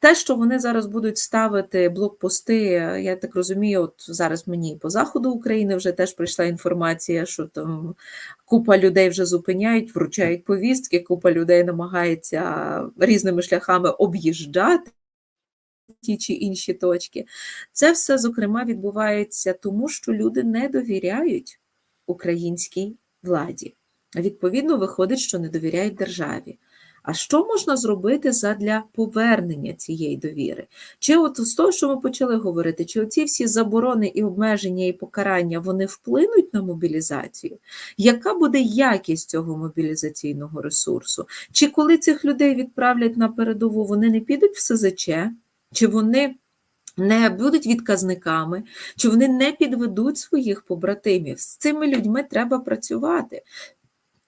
те, що вони зараз будуть ставити блокпости, я так розумію, от зараз мені по заходу України вже теж прийшла інформація, що там купа людей вже зупиняють, вручають повістки, купа людей намагається різними шляхами об'їжджати ті чи інші точки. Це все, зокрема, відбувається тому, що люди не довіряють українській владі. Відповідно, виходить, що не довіряють державі. А що можна зробити задля повернення цієї довіри? Чи от з того, що ми почали говорити, чи оці всі заборони і обмеження і покарання вони вплинуть на мобілізацію? Яка буде якість цього мобілізаційного ресурсу? Чи коли цих людей відправлять на передову, вони не підуть в СЗЧ? Чи вони не будуть відказниками, чи вони не підведуть своїх побратимів? З цими людьми треба працювати.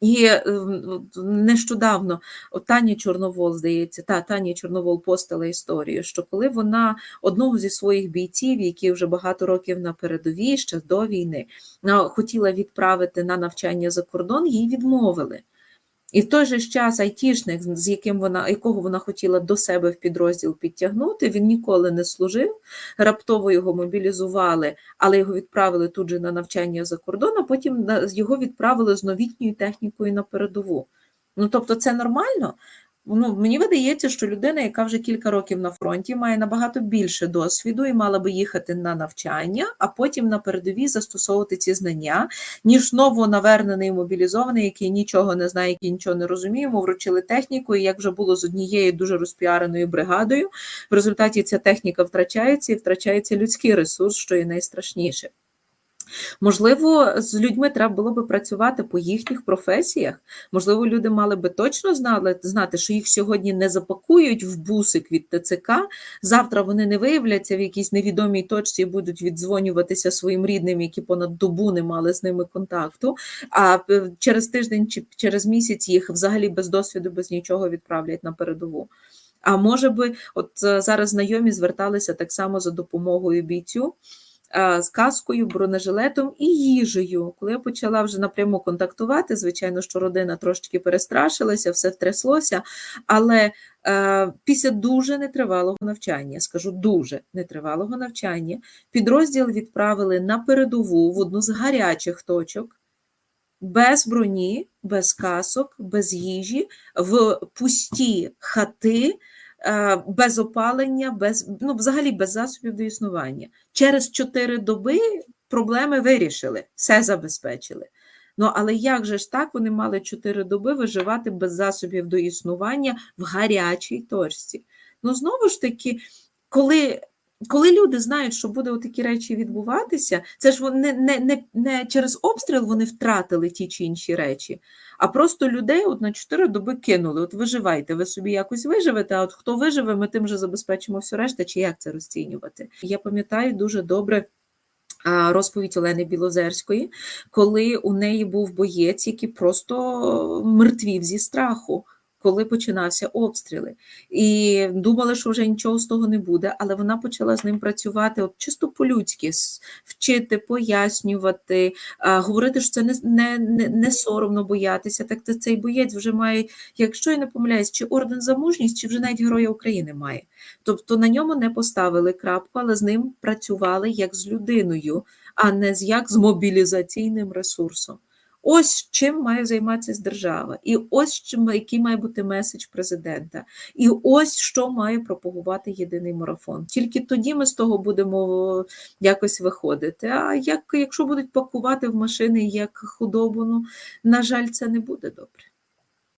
І ем, нещодавно Таня Чорновол, здається, та Таня Чорновол постала історію, що коли вона одного зі своїх бійців, які вже багато років на передовій, ще до війни, хотіла відправити на навчання за кордон, їй відмовили. І в той же час айтішник, з яким вона, якого вона хотіла до себе в підрозділ підтягнути, він ніколи не служив, раптово його мобілізували, але його відправили тут же на навчання за кордон, а потім його відправили з новітньою технікою на передову. Ну тобто, це нормально. Ну, Мені видається, що людина, яка вже кілька років на фронті, має набагато більше досвіду і мала би їхати на навчання, а потім на передовій застосовувати ці знання, ніж новонавернений мобілізований, який нічого не знає, який нічого не розуміє, йому вручили техніку, і як вже було з однією дуже розпіареною бригадою, в результаті ця техніка втрачається і втрачається людський ресурс, що є найстрашніше. Можливо, з людьми треба було би працювати по їхніх професіях. Можливо, люди мали би точно знали, знати, що їх сьогодні не запакують в бусик від ТЦК. Завтра вони не виявляться в якійсь невідомій точці і будуть віддзвонюватися своїм рідним, які понад добу не мали з ними контакту. А е, через тиждень чи через місяць їх взагалі без досвіду, без нічого відправлять на передову. А може би, от е, зараз знайомі зверталися так само за допомогою бійцю з каскою, бронежилетом і їжею. Коли я почала вже напряму контактувати, звичайно, що родина трошки перестрашилася, все втряслося, але е, після дуже нетривалого навчання, скажу дуже нетривалого навчання, підрозділ відправили на передову в одну з гарячих точок. Без броні, без касок, без їжі, в пусті хати, Е, без опалення, без ну, взагалі без засобів до існування. Через чотири доби проблеми вирішили, все забезпечили. Ну, але як же ж так вони мали чотири доби виживати без засобів до існування в гарячій точці? Ну, знову ж таки, коли коли люди знають, що буде такі речі відбуватися, це ж вони не, не, не через обстріл вони втратили ті чи інші речі, а просто людей от на чотири доби кинули. От виживайте, ви собі якось виживете, а от хто виживе, ми тим же забезпечимо все решта, чи як це розцінювати. Я пам'ятаю дуже добре. Розповідь Олени Білозерської, коли у неї був боєць, який просто мертвів зі страху коли починався обстріли. І думали, що вже нічого з того не буде, але вона почала з ним працювати от чисто по-людськи, вчити, пояснювати, говорити, що це не не, не, не соромно боятися. Так то цей боєць вже має, якщо я не помиляюсь, чи орден за мужність, чи вже навіть Героя України має. Тобто на ньому не поставили крапку, але з ним працювали як з людиною, а не як з мобілізаційним ресурсом. Ось чим має займатися держава, і ось чим який має бути меседж президента, і ось що має пропагувати єдиний марафон. Тільки тоді ми з того будемо якось виходити. А як якщо будуть пакувати в машини як худобу, ну на жаль, це не буде добре.